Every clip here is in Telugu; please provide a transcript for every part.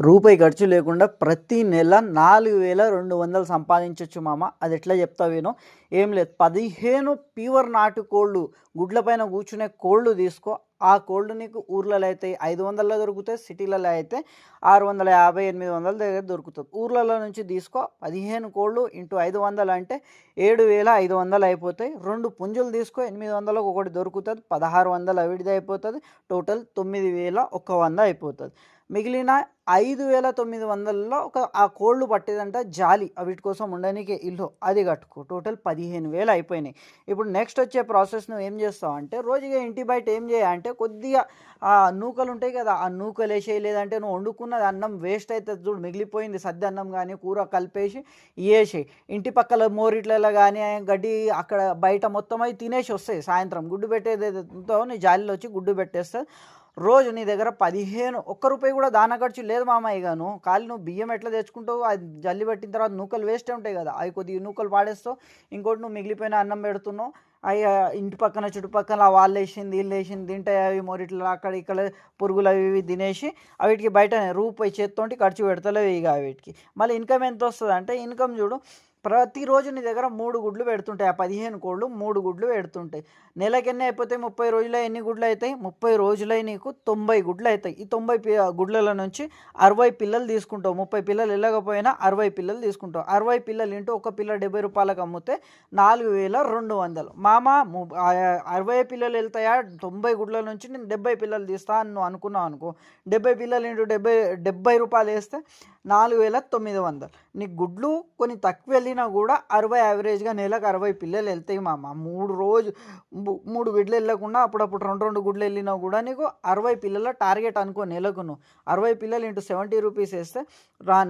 రూపాయి ఖర్చు లేకుండా ప్రతి నెల నాలుగు వేల రెండు వందలు సంపాదించవచ్చు మామ. అది ఎట్లా చెప్తా విను? ఏం లేదు. పదిహేను ప్యూర్ నాటు కోళ్ళు గుడ్లపైన కూర్చునే కోళ్ళు తీసుకో. ఆ కోళ్ళు నీకు ఊర్లలో అయితే ఐదు వందలలో దొరుకుతాయి సిటీలలో అయితే ఆరు వందల యాభై ఎనిమిది వందల దగ్గర దొరుకుతుంది. ఊర్లలో నుంచి తీసుకో. పదిహేను కోళ్ళు ఇంటూ ఐదు వందలు అంటే ఏడు వేల ఐదు వందలు అయిపోతాయి. రెండు పుంజులు తీసుకో. ఎనిమిది వందలకు ఒకటి దొరుకుతుంది. పదహారు వందలు అవిడిది అయిపోతుంది. టోటల్ తొమ్మిది వేల ఒక వంద అయిపోతుంది. మిగిలిన ఐదు వేల తొమ్మిది వందలలో ఒక ఆ కోళ్ళు పట్టేదంట జాలి. వీటి కోసం ఉండడానికి ఇల్లు అది కట్టుకో. టోటల్ పదిహేను వేలు అయిపోయినాయి. ఇప్పుడు నెక్స్ట్ వచ్చే ప్రాసెస్ నువ్వు ఏం చేస్తావు అంటే రోజుగా ఇంటి బయట ఏం చేయాలంటే కొద్దిగా ఆ నూకలు ఉంటాయి కదా ఆ నూకలు వేసేయి. లేదంటే నువ్వు వండుకున్నది అన్నం వేస్ట్ అవుతుంది చూడు మిగిలిపోయింది సద్ది అన్నం కానీ కూర కలిపేసి వేసేయి ఇంటి పక్కల మోరిట్లలో కానీ గడ్డి అక్కడ బయట మొత్తం అవి తినేసి వస్తాయి. సాయంత్రం గుడ్డు పెట్టేది నీ జాలిలో వచ్చి గుడ్డు పెట్టేస్తుంది. రోజు నీ దగ్గర పదిహేను ఒక్క రూపాయి కూడా దాన ఖర్చు లేదు మామయ్య గాను. ఖాళీ నువ్వు బియ్యం ఎట్లా తెచ్చుకుంటావు? అది జల్లి పెట్టిన తర్వాత నూకలు వేస్ట్ ఉంటాయి కదా. అవి కొద్దిగా నూకలు పాడేస్తావు. ఇంకోటి నువ్వు మిగిలిపోయిన అన్నం పెడుతున్నావు. అవి ఇంటి పక్కన చుట్టుపక్కల వాళ్ళు వేసింది వీళ్ళు వేసింది తింటాయి అవి మొరిట్లో అక్కడ ఇక్కడ పురుగులు అవి ఇవి తినేసి వీటికి బయట రూపాయి చేత్తోటి ఖర్చు పెడతలేవు ఇక వీటికి మళ్ళీ ఇన్కమ్ ఎంత వస్తుంది అంటే ఇన్కమ్ చూడు ప్రతిరోజు నీ దగ్గర మూడు గుడ్లు పెడుతుంటాయి. ఆ పదిహేను కోళ్ళు మూడు గుడ్లు పెడుతుంటాయి. నెలకి ఎన్ని అయిపోతాయి? ముప్పై రోజులు ఎన్ని గుడ్లు అవుతాయి ముప్పై రోజులై నీకు తొంభై గుడ్లు అవుతాయి ఈ తొంభై పి గుడ్ల నుంచి అరవై పిల్లలు తీసుకుంటావు. ముప్పై పిల్లలు వెళ్ళకపోయినా అరవై పిల్లలు తీసుకుంటావు. అరవై పిల్లలు ఇంటూ ఒక పిల్ల డెబ్బై రూపాయలకు అమ్మితే నాలుగు వేల రెండు వందలు. మామ అరవై పిల్లలు వెళ్తాయా? తొంభై గుడ్ల నుంచి నేను డెబ్బై పిల్లలు తీస్తా అని నువ్వు అనుకున్నావు అనుకో. డెబ్బై పిల్లలు ఇంటూ డెబ్బై డెబ్బై రూపాయలు వేస్తే నాలుగు వేల తొమ్మిది వందలు. నీ గుడ్లు కొన్ని తక్కువ వెళ్ళినా కూడా అరవై యావరేజ్గా నెలకు అరవై పిల్లలు వెళ్తాయి మామ. మూడు రోజు మూడు గుడ్లు వెళ్ళకుండా అప్పుడప్పుడు రెండు రెండు గుడ్లు వెళ్ళినా కూడా నీకు అరవై పిల్లల టార్గెట్ అనుకో నెలకు నువ్వు అరవై పిల్లలు ఇంటూ సెవెంటీ రూపీస్ వేస్తే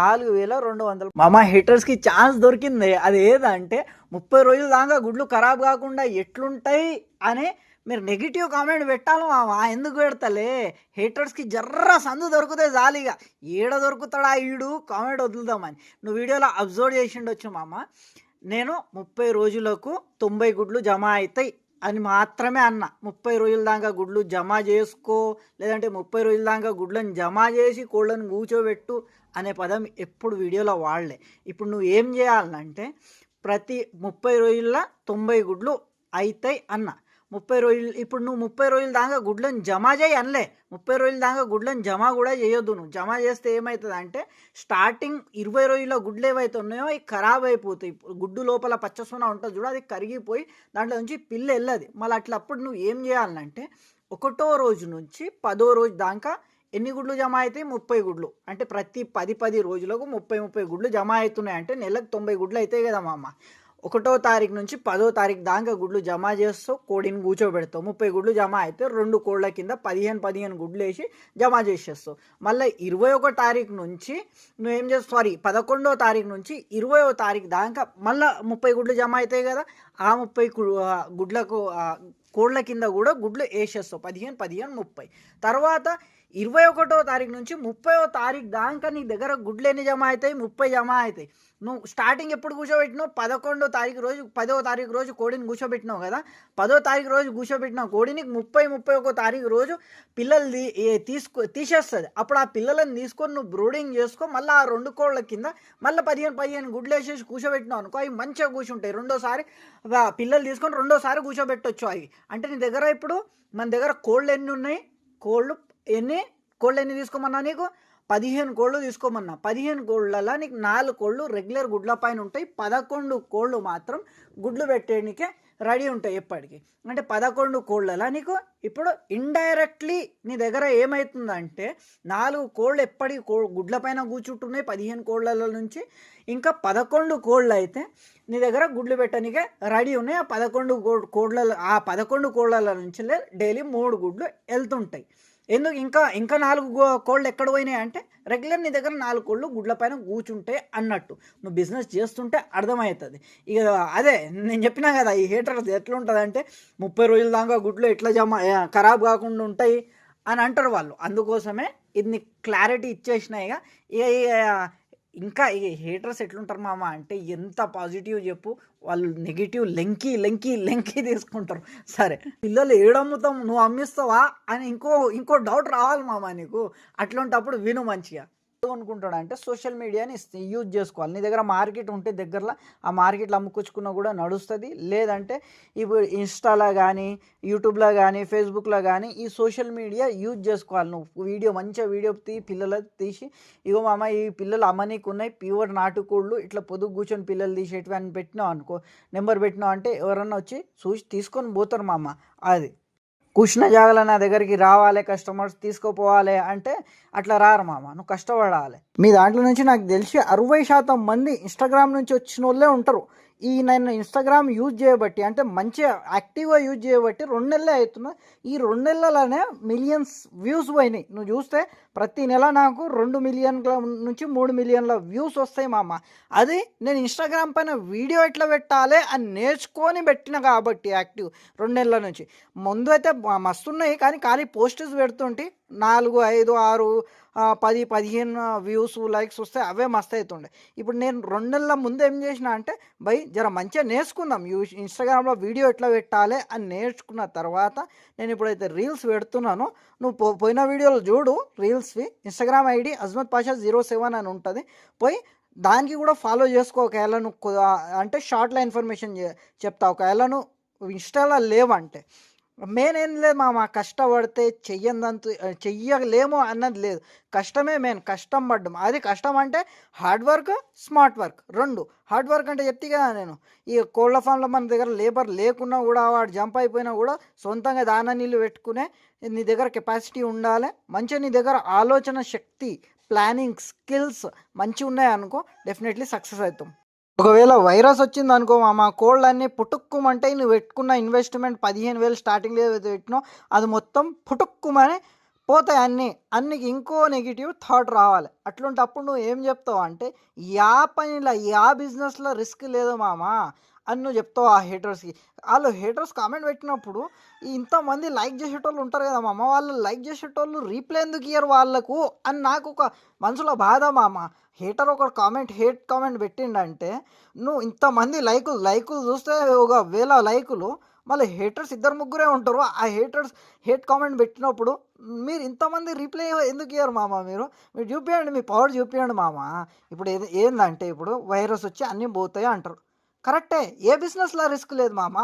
నాలుగు వేల రెండు వందలు. మామ హిటర్స్కి ఛాన్స్ దొరికింది. అది ఏదంటే ముప్పై రోజుల దాకా గుడ్లు ఖరాబ్ కాకుండా ఎట్లుంటాయి అని మీరు నెగిటివ్ కామెంట్ పెట్టాలి మామ ఎందుకు పెడతలే? హేటర్స్కి జర్ర సందు దొరికితే జాలిగా ఏడ దొరుకుతాడా ఈడు? కామెంట్ వదులుదామని. నువ్వు వీడియోలో అబ్జర్వ్ చేసిండొచ్చు మామ. నేను ముప్పై రోజులకు తొంభై గుడ్లు జమ అవుతాయి అని మాత్రమే అన్న. ముప్పై రోజుల దాకా గుడ్లు జమ చేసుకో. లేదంటే ముప్పై రోజుల దాకా గుడ్లను జమ చేసి కోళ్ళను కూర్చోబెట్టు అనే పదం ఎప్పుడు వీడియోలో వాడలే. ఇప్పుడు నువ్వు ఏం చేయాలంటే ప్రతి ముప్పై రోజుల్లో తొంభై గుడ్లు అవుతాయి అన్న. ముప్పై రోజులు ఇప్పుడు నువ్వు ముప్పై రోజుల దాకా గుడ్లను జమ చేయి అనలే. ముప్పై రోజుల దాకా గుడ్లను జమ కూడా చేయొద్దు నువ్వు. జమ చేస్తే ఏమవుతుంది అంటే స్టార్టింగ్ ఇరవై రోజుల గుడ్లు ఏవైతే ఉన్నాయో అవి ఖరాబ్ అయిపోతాయి. గుడ్డు లోపల పచ్చసున ఉంటుంది చూడ అది కరిగిపోయి దాంట్లో నుంచి పిల్ల వెళ్ళదు. మళ్ళీ అట్లా అప్పుడు నువ్వు ఏం చేయాలంటే ఒకటో రోజు నుంచి పదో రోజు దాకా ఎన్ని గుడ్లు జమ అవుతాయి? ముప్పై గుడ్లు. అంటే ప్రతి పది పది రోజులకు ముప్పై ముప్పై గుడ్లు జమ అవుతున్నాయి అంటే నెలకు తొంభై గుడ్లు అవుతాయి కదా మామ. ఒకటో తారీఖు నుంచి పదో తారీఖు దాకా గుడ్లు జమ చేస్తావు కోడిని కూర్చోబెడతావు. ముప్పై గుడ్లు జమ అయితే రెండు కోళ్ళ కింద పదిహేను పదిహేను గుడ్లు వేసి జమ చేసేస్తావు. మళ్ళీ ఇరవై ఒక తారీఖు నుంచి నువ్వేం చేస్తావు? సారీ పదకొండో తారీఖు నుంచి ఇరవయో తారీఖు దాకా మళ్ళీ ముప్పై గుడ్లు జమ అవుతాయి కదా? ఆ ముప్పై గుడ్లకు కోళ్ళ కింద కూడా గుడ్లు వేసేస్తావు. పదిహేను పదిహేను ముప్పై. తర్వాత ఇరవై ఒకటో తారీఖు నుంచి ముప్పైవ తారీఖు దాకా నీ దగ్గర గుడ్లు ఎన్ని జమ అవుతాయి ముప్పై జమ అవుతాయి. నువ్వు స్టార్టింగ్ ఎప్పుడు కూర్చోబెట్టినావు? పదకొండో తారీఖు రోజు పదో తారీఖు రోజు కోడిని కూర్చోబెట్టినావు కదా? పదో తారీఖు రోజు కూర్చోబెట్టిన కోడిని ముప్పై ముప్పై ఒక తారీఖు రోజు పిల్లలు తీ- తీసుకో తీసేస్తుంది. అప్పుడు ఆ పిల్లలను తీసుకొని నువ్వు బ్రూడింగ్ చేసుకో మళ్ళీ ఆ రెండు కోళ్ళ కింద మళ్ళీ పదిహేను పదిహేను గుడ్లు వేసేసి కూర్చోబెట్టినావు అనుకో అవి మంచిగా కూర్చుంటాయి. రెండోసారి పిల్లలు తీసుకొని రెండోసారి కూర్చోబెట్టొచ్చు అవి. అంటే నీ దగ్గర ఇప్పుడు మన దగ్గర కోళ్ళు ఎన్ని ఉన్నాయి? కోళ్ళు ఎన్ని కోళ్ళు ఎన్ని తీసుకోమన్నా నీకు? పదిహేను కోళ్ళు తీసుకోమన్నా. పదిహేను కోళ్ళలో నీకు నాలుగు కోళ్ళు రెగ్యులర్ గుడ్ల పైన ఉంటాయి. పదకొండు కోళ్ళు మాత్రం గుడ్లు పెట్టేయడానికే రెడీ ఉంటాయి ఎప్పటికీ. అంటే పదకొండు కోళ్ళలా నీకు ఇప్పుడు ఇండైరెక్ట్లీ నీ దగ్గర ఏమవుతుందంటే నాలుగు కోళ్ళు ఎప్పటికి కో గుడ్ల పైన కూర్చుంటున్నాయి. పదిహేను కోళ్ళల నుంచి ఇంకా పదకొండు కోళ్ళు అయితే నీ దగ్గర గుడ్లు పెట్టడానికే రెడీ ఉన్నాయి. ఆ పదకొండు కోళ్ళ ఆ పదకొండు కోళ్ళ నుంచి డైలీ మూడు గుడ్లు వెళ్తుంటాయి ఎందుకు ఇంకా ఇంకా నాలుగు కోళ్ళు ఎక్కడ పోయినాయి అంటే రెగ్యులర్ నీ దగ్గర నాలుగు కోళ్ళు గుడ్ల పైన కూర్చుంటే అన్నట్టు. నువ్వు బిజినెస్ చేస్తుంటే అర్థమవుతుంది. ఇక అదే నేను చెప్పినా కదా ఈ హీటర్ ఎట్లా ఉంటుంది అంటే ముప్పై రోజుల దాకా గుడ్లు ఎట్లా జమ ఖరాబ్ కాకుండా ఉంటాయి అని అంటారు వాళ్ళు. అందుకోసమే ఇది నీకు క్లారిటీ ఇచ్చేసినాయి ఇక. ఇంకా హేటర్స్ ఎట్లుంటారు మామ అంటే ఎంత పాజిటివ్ చెప్పు వాళ్ళు నెగిటివ్ లెంకి లెంకి లెంకి తీసుకుంటారు. సరే పిల్లలు ఏడమ్ముతాం నువ్వు అమ్మిస్తావా అని ఇంకో ఇంకో డౌట్ రావాలి మామ నీకు. అట్లాంటప్పుడు విను మంచిగా. అనుకుంటాడు అంటే సోషల్ మీడియాని యూజ్ చేసుకోవాలి. నీ దగ్గర మార్కెట్ ఉంటే దగ్గరలో ఆ మార్కెట్లో అమ్ముకొచ్చుకున్నా కూడా నడుస్తుంది. లేదంటే ఇప్పుడు ఇన్స్టాలో కానీ యూట్యూబ్లో కానీ ఫేస్బుక్లో కానీ ఈ సోషల్ మీడియా యూజ్ చేసుకోవాలి. నువ్వు వీడియో మంచిగా వీడియో తీ పిల్లలు తీసి ఇగో మామ ఈ పిల్లలు అమ్మనీకి ఉన్నాయి ప్యూర్ నాటుకోళ్ళు ఇట్లా పొదుగు కూర్చొని పిల్లలు తీసేటివి అని పెట్టినావు అనుకో నెంబర్ పెట్టినావు అంటే ఎవరన్నా వచ్చి చూసి తీసుకొని పోతారు మామ. అది. కూర్చున్న జాగల నా దగ్గరికి రావాలి కస్టమర్స్ తీసుకుపోవాలి అంటే అట్లా రారు మామ. నువ్వు కష్టపడాలి. మీ దాంట్లో నుంచి నాకు తెలిసి అరవై శాతం మంది ఇన్స్టాగ్రామ్ నుంచి వచ్చిన వాళ్ళే ఉంటారు. ఈ నేను ఇన్స్టాగ్రామ్ యూజ్ చేయబట్టి అంటే మంచి యాక్టివ్గా యూజ్ చేయబట్టి రెండు నెలలే అవుతున్నా ఈ రెండు నెలలనే మిలియన్స్ వ్యూస్ పోయినాయి. నువ్వు చూస్తే ప్రతి నెల నాకు రెండు మిలియన్ల నుంచి మూడు మిలియన్ల వ్యూస్ వస్తాయి మా అమ్మ అది నేను ఇన్స్టాగ్రామ్ పైన వీడియో ఎట్లా పెట్టాలి అని నేర్చుకొని పెట్టిన కాబట్టి యాక్టివ్ రెండు నెలల నుంచి. ముందు అయితే మస్తున్నాయి కానీ ఖాళీ పోస్టర్స్ పెడుతుంటే. నాలుగు ఐదు ఆరు పది పదిహేను వ్యూస్ లైక్స్ వస్తే అవే మస్తు అవుతుండే ఇప్పుడు నేను రెండు నెలల ముందు ఏం చేసిన అంటే బై జర మంచిగా నేర్చుకుందాం. యూ ఇన్స్టాగ్రామ్లో వీడియో ఎట్లా పెట్టాలి అని నేర్చుకున్న తర్వాత నేను ఇప్పుడైతే రీల్స్ పెడుతున్నాను. నువ్వు పో పోయిన వీడియోలు చూడు రీల్స్వి. Instagram ID Azmat Pasha zero seven అని ఉంటుంది. పోయి దానికి కూడా ఫాలో చేసుకో. ఒకవేళ నువ్వు అంటే షార్ట్లో ఇన్ఫర్మేషన్ చె- చెప్తా. ఒకవేళ నువ్వు ఇన్స్టాలో లేవంటే. మెయిన్ ఏం లేదు మా కష్టపడితే చెయ్యందంత చెయ్యలేమో అన్నది లేదు. కష్టమే మెయిన్ కష్టం పడ్డం. అది కష్టం అంటే హార్డ్ వర్క్ స్మార్ట్ వర్క్. రెండు హార్డ్ వర్క్ అంటే చెప్తే కదా నేను. ఈ కోళ్ళ ఫామ్లో మన దగ్గర లేబర్ లేకున్నా కూడా వాడు జంప్ అయిపోయినా కూడా సొంతంగా దాన నీళ్ళు పెట్టుకునే నీ దగ్గర కెపాసిటీ ఉండాలి. మంచిగా నీ దగ్గర ఆలోచన శక్తి ప్లానింగ్ స్కిల్స్ మంచిగా ఉన్నాయనుకో డెఫినెట్లీ సక్సెస్ అవుతాం ఒకవేళ వైరస్ వచ్చింది అనుకో మా కోల్డ్ అన్నీ పుట్టుక్కుమంటే నువ్వు పెట్టుకున్న ఇన్వెస్ట్మెంట్ పదిహేను వేలు స్టార్టింగ్లో ఏదైతే పెట్టినావు అది మొత్తం పుట్టుక్కుమని పోతాయి అన్నీ. అన్నికి ఇంకో నెగిటివ్ థాట్ రావాలి. అట్లాంటప్పుడు నువ్వు ఏం చెప్తావు అంటే యా పనిలో యా బిజినెస్లో రిస్క్ లేదు మామా. అని నువ్వు చెప్తావు ఆ హేటర్స్కి వాళ్ళు హేటర్స్ కామెంట్ పెట్టినప్పుడు ఇంతమంది లైక్ చేసేటోళ్ళు ఉంటారు కదా మామ వాళ్ళు లైక్ చేసేటోళ్ళు రీప్లై ఎందుకు ఇయ్యరు వాళ్ళకు అని నాకు ఒక మనసులో బాధ మామ. హేటర్ ఒక కామెంట్ హేట్ కామెంట్ పెట్టిండంటే నువ్వు ఇంతమంది లైకులు లైకులు చూస్తే ఒక వేల లైకులు మళ్ళీ హేటర్స్ ఇద్దరు ముగ్గురే ఉంటారు. ఆ హేటర్స్ హేట్ కామెంట్ పెట్టినప్పుడు మీరు ఇంతమంది రిప్లై ఎందుకు ఇయ్యరు మామ మీరు? మీరు చూపించండి మీ పవర్ చూపించండి మామ. ఇప్పుడు ఏది ఏందంటే ఇప్పుడు వైరస్ వచ్చి అన్నీ పోతాయి అంటారు. కరెక్టే. ఏ బిజినెస్లో రిస్క్ లేదు మామ.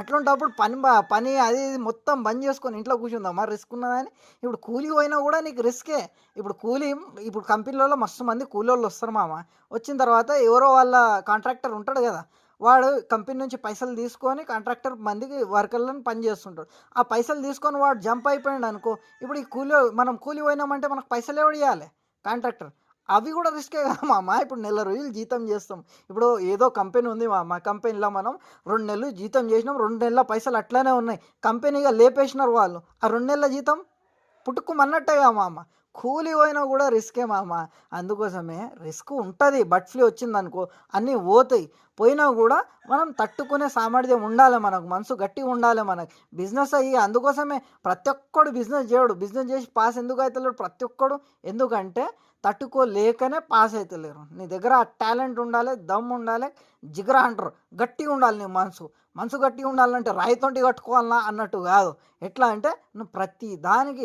అట్లాంటప్పుడు పని పని అది మొత్తం బంద్ చేసుకొని ఇంట్లో కూర్చుందామా రిస్క్ ఉన్నదని? ఇప్పుడు కూలి పోయినా కూడా నీకు రిస్కే. ఇప్పుడు కూలీ ఇప్పుడు కంపెనీలలో మస్తు మంది కూలి వాళ్ళు వస్తారు మామ. వచ్చిన తర్వాత ఎవరో వాళ్ళ కాంట్రాక్టర్ ఉంటాడు కదా. వాడు కంపెనీ నుంచి పైసలు తీసుకొని కాంట్రాక్టర్ మందికి వర్కర్లను పని చేస్తుంటాడు. ఆ పైసలు తీసుకొని వాడు జంప్ అయిపోయాడు అనుకో ఇప్పుడు ఈ కూలి మనం కూలి పోయినామంటే మనకు పైసలు ఎవడు ఇవ్వాలి కాంట్రాక్టర్. అవి కూడా రిస్కే కదా మామ ఇప్పుడు నెల రోజులు జీతం చేస్తాం. ఇప్పుడు ఏదో కంపెనీ ఉంది మా మా కంపెనీలో మనం రెండు నెలలు జీతం చేసినాం. రెండు నెలల పైసలు అట్లానే ఉన్నాయి. కంపెనీగా లేపేసినారు వాళ్ళు. ఆ రెండు నెలల జీతం పుట్టుకుమన్నట్టేగా మామ కూలి పోయినా కూడా రిస్కే మామ. అందుకోసమే రిస్క్ ఉంటుంది. బర్డ్ ఫ్లూ వచ్చిందనుకో అన్నీ పోతాయి. పోయినా కూడా మనం తట్టుకునే సామర్థ్యం ఉండాలి మనకు. మనసు గట్టిగా ఉండాలి మనకి. బిజినెస్ అయ్యి అందుకోసమే ప్రతి ఒక్కడు బిజినెస్ చేయడు. బిజినెస్ చేసి పాస్ ఎందుకు అవుతలేడు ప్రతి ఒక్కడు. ఎందుకంటే తట్టుకోలేకనే పాస్ అవుతలేరు నీ దగ్గర ఆ టాలెంట్ ఉండాలి దమ్ ఉండాలి జిగరా అంటారు. గట్టిగా ఉండాలి నీ మనసు. మనసు గట్టిగా ఉండాలంటే రాయితోటి కట్టుకోవాలనా అన్నట్టు కాదు. ఎట్లా అంటే నువ్వు ప్రతి దానికి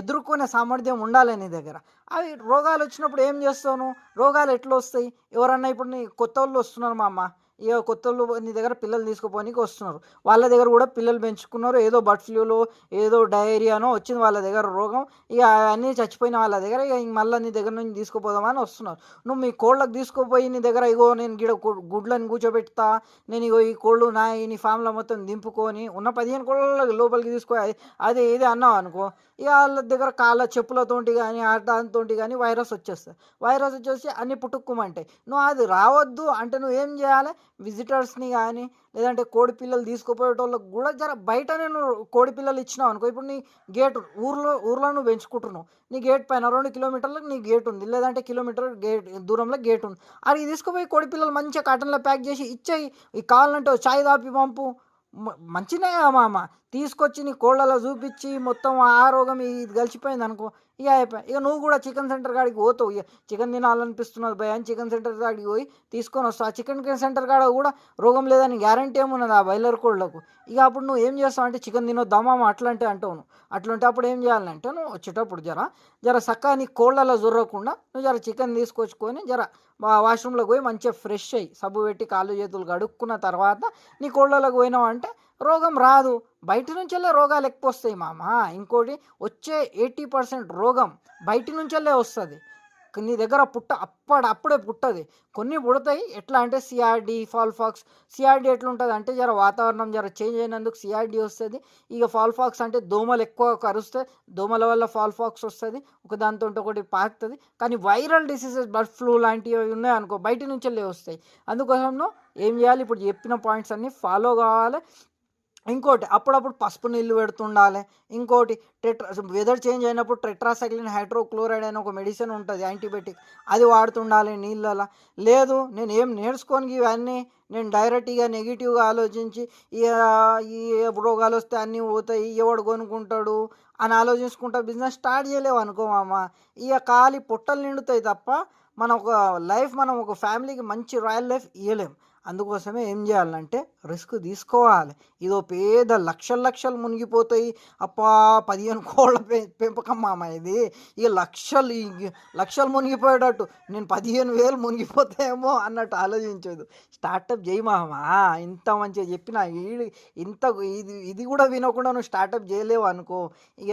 ఎదుర్కొనే సామర్థ్యం ఉండాలి నీ దగ్గర. అవి రోగాలు వచ్చినప్పుడు ఏం చేస్తావు రోగాలు ఎట్లా వస్తాయి? ఎవరన్నా ఇప్పుడు నీ కొత్త వాళ్ళు వస్తున్నారు మా అమ్మ ఇక కొత్త నీ దగ్గర పిల్లలు తీసుకుపోనీకి వస్తున్నారు. వాళ్ళ దగ్గర కూడా పిల్లలు పెంచుకున్నారు. ఏదో బర్డ్ ఫ్లూలో ఏదో డయేరియానో వచ్చింది వాళ్ళ దగ్గర రోగం. ఇక అన్నీ చచ్చిపోయిన వాళ్ళ దగ్గర ఇక మళ్ళీ నీ దగ్గర నుంచి తీసుకుపోదామని వస్తున్నారు. నువ్వు మీ కోళ్ళకి తీసుకుపోయి నీ దగ్గర ఇగో నేను గిడ గుడ్లను కూర్చోబెడతా. నేను ఇగో ఈ కోళ్ళు నా నీ ఫామ్లో మొత్తం దింపుకొని ఉన్న పదిహేను కోళ్ళ లోపలికి తీసుకో అది ఇది అన్నావు అనుకో ఇక వాళ్ళ దగ్గర కాళ్ళ చెప్పులతోటి కానీ దానితోటి కానీ వైరస్ వచ్చేస్తుంది. వైరస్ వచ్చేసి అన్ని పుట్టుక్కుమంటాయి. నువ్వు అది రావద్దు అంటే నువ్వు ఏం చేయాలి? విజిటర్స్ని కానీ లేదంటే కోడి పిల్లలు తీసుకుపోయేటోళ్ళకి కూడా జర బయటనే నువ్వు కోడి పిల్లలు ఇచ్చినావు అనుకో. ఇప్పుడు నీ గేట్ ఊర్లో ఊర్లో నువ్వు పెంచుకుంటున్నావు. నీ గేట్ పైన రెండు కిలోమీటర్లకు నీ గేట్ ఉంది. లేదంటే కిలోమీటర్ గేట్ దూరంలో గేట్ ఉంది. అది తీసుకుపోయి కోడి పిల్లలు మంచిగా కాటన్లో ప్యాక్ చేసి ఇచ్చేయి. ఈ కావాలంటే చాయ్ దాపి పంపు. మంచినే మామ. తీసుకొచ్చి నీ కోళ్ళలో చూపించి మొత్తం ఆ రోగం ఇది కలిసిపోయింది అనుకో. ఇక అయిపోయి ఇక నువ్వు కూడా చికెన్ సెంటర్ కాడికి పోతావు. ఇక చికెన్ తినాలనిపిస్తున్నది భయ అని చికెన్ సెంటర్ కాడికి పోయి తీసుకొని వస్తావు. ఆ చికెన్ సెంటర్ కాడ కూడా రోగం లేదని గ్యారంటీ ఏమున్నది ఆ బాయిలర్ కోళ్ళకు. ఇక అప్పుడు నువ్వు ఏం చేస్తావు అంటే చికెన్ తినొద్దామా అట్లాంటి అంటావు నువ్వు. అట్లంటే అప్పుడు ఏం చేయాలంటే నువ్వు వచ్చేటప్పుడు జర జర సక్కగా నీ కోళ్ళలో జొర్రకుండా నువ్వు జర చికెన్ తీసుకొచ్చుకొని జర వాష్రూమ్లోకి పోయి మంచిగా ఫ్రెష్ అయ్యి సబ్బు పెట్టి కాళ్ళు చేతులు కడుక్కున్న తర్వాత నీ కోళ్ళలోకి పోయినావు అంటే రోగం రాదు. బయట నుంచెల్లే రోగాలు ఎక్కువ వస్తాయి మామ. ఇంకోటి వచ్చే ఎయిటీ పర్సెంట్ రోగం బయట నుంచెల్లే వస్తుంది. నీ దగ్గర పుట్ట అప్పటి అప్పుడే పుట్టది. కొన్ని పుడతాయి. ఎట్లా అంటే సిఆర్డి ఫాల్ఫాక్స్. సిఆర్డి ఎట్లుంటుంది అంటే జర వాతావరణం జర చేంజ్ అయినందుకు సిఆర్డి వస్తుంది. ఇక ఫాల్ఫాక్స్ అంటే దోమలు ఎక్కువ కరుస్తాయి దోమల వల్ల ఫాల్ఫాక్స్ వస్తుంది. ఒక దాంతో ఒకటి పాకుతుంది. కానీ వైరల్ డిసీజెస్ బర్డ్ ఫ్లూ లాంటివి ఉన్నాయి అనుకో బయట నుంచి వస్తాయి. అందుకోసం ఏం చేయాలి? ఇప్పుడు చెప్పిన పాయింట్స్ అన్నీ ఫాలో కావాలి. ఇంకోటి అప్పుడప్పుడు పసుపు నీళ్ళు పెడుతుండాలి. ఇంకోటి టెట్రా వెదర్ చేంజ్ అయినప్పుడు టెట్రాసైక్లిన్ హైడ్రోక్లోరైడ్ అనే ఒక మెడిసిన్ ఉంటుంది యాంటీబయాటిక్ అది వాడుతుండాలి నీళ్ళలో. లేదు నేను ఏం నేర్చుకొని ఇవన్నీ? నేను డైరెక్ట్గా నెగిటివ్గా ఆలోచించి ఇక ఈ రోగాలు వస్తే అన్నీ పోతాయి ఎవడు కొనుక్కుంటాడు అని ఆలోచించుకుంటా బిజినెస్ స్టార్ట్ చేయలేవు అనుకో మామ. ఇక ఖాళీ పొట్టలు నిండుతాయి తప్ప మన ఒక లైఫ్ మనం ఒక ఫ్యామిలీకి మంచి రాయల్ లైఫ్ ఇవ్వలేం అందుకోసమే ఏం చేయాలంటే రిస్క్ తీసుకోవాలి. ఇదో పేద లక్షల లక్షలు మునిగిపోతాయి. అప్పా పదిహేను కోళ్ళ పె పెంపకం మామ ఇది? ఇక లక్షలు లక్షలు మునిగిపోయేటట్టు నేను పదిహేను వేలు మునిగిపోతాయేమో అన్నట్టు ఆలోచించదు స్టార్టప్ చేయి మామ. ఇంత మంచిగా చెప్పిన ఈ ఇంత ఇది ఇది కూడా వినకుండా నువ్వు స్టార్టప్ చేయలేవు అనుకో. ఇక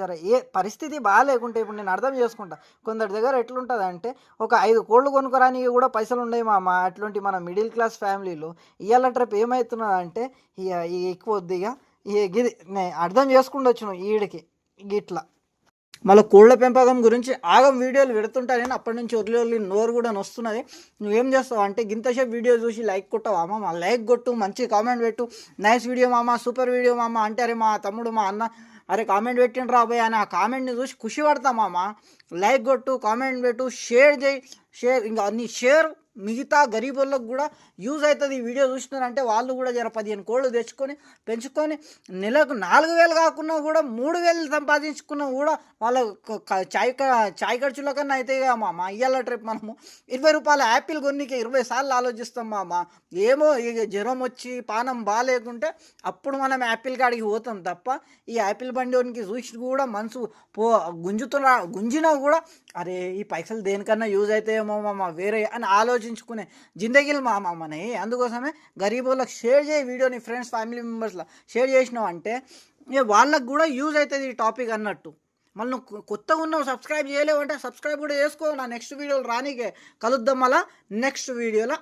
జర ఏ పరిస్థితి బాగాలేకుంటే ఇప్పుడు నేను అర్థం చేసుకుంటా. కొందరి దగ్గర ఎట్లుంటుంది అంటే ఒక ఐదు కోళ్ళు కొనుక్కోరానికి కూడా పైసలు ఉన్నాయి మామ. అట్లాంటి మన మిడిల్ క్లాస్ ఫ్యామిలీలో ఇవాళ ట్రిప్ ఏమవుతున్నది అంటే ఇక ఈ ఎక్కువ వద్దు ఇక ఈ గిది నే అర్థం చేసుకుండొచ్చు నువ్వు ఈడికి గిట్లా. మళ్ళీ కోళ్ళ పెంపకం గురించి ఆగం వీడియోలు పెడుతుంటా నేను అప్పటి నుంచి వదిలి వదిలి నోరు కూడా వస్తున్నది నువ్వేం చేస్తావు అంటే గింతసేపు వీడియో చూసి లైక్ కొట్టావు అమ్మ లైక్ కొట్టు మంచి కామెంట్ పెట్టు. నైస్ వీడియో మామ సూపర్ వీడియో మామ. అంటే అరే మా తమ్ముడు మా అన్న అరే కామెంట్ పెట్టిన రాబోయ్ అని ఆ కామెంట్ని చూసి ఖుషి పడతామమ్మ లైక్ కొట్టు కామెంట్ పెట్టు షేర్ చేయి షేర్ ఇంకా అన్ని షేర్ మిగతా గరీబులకు కూడా యూజ్ అవుతుంది ఈ వీడియో చూస్తున్నారంటే వాళ్ళు కూడా జర పదిహేను కోళ్ళు తెచ్చుకొని పెంచుకొని నెలకు నాలుగు వేలు కాకుండా కూడా మూడు వేలు సంపాదించుకున్నా కూడా వాళ్ళ చాయ్ చాయ్ ఖర్చుల కన్నా అయితే మామ ఇయ్యాల ట్రిప్ మనము ఇరవై రూపాయల యాపిల్ కొన్నికి ఇరవై సార్లు ఆలోచిస్తాం మా ఏమో ఇక జ్వరం వచ్చి పానం బాగాలేకుంటే అప్పుడు మనం యాపిల్ కాడికి పోతాం తప్ప ఈ యాపిల్ బండికి చూసి కూడా మనసు పో గుంజుతున్నా గుంజినా కూడా అరే ఈ పైసలు దేనికన్నా యూజ్ అవుతాయేమో మా వేరే అని ఆలోచించుకునే జిందగీలు మా మామని అందుకోసమే గరీబులకు షేర్ చేయి వీడియోని ఫ్రెండ్స్ ఫ్యామిలీ మెంబర్స్లో షేర్ చేసినావు అంటే వాళ్ళకు కూడా యూజ్ అవుతుంది ఈ టాపిక్ అన్నట్టు. మళ్ళీ నువ్వు కొత్తగా ఉన్నావు సబ్స్క్రైబ్ చేయలేవు అంటే సబ్స్క్రైబ్ కూడా చేసుకో. నా నెక్స్ట్ వీడియోలు రానికే. కలుద్దాం మళ్ళా నెక్స్ట్ వీడియోలో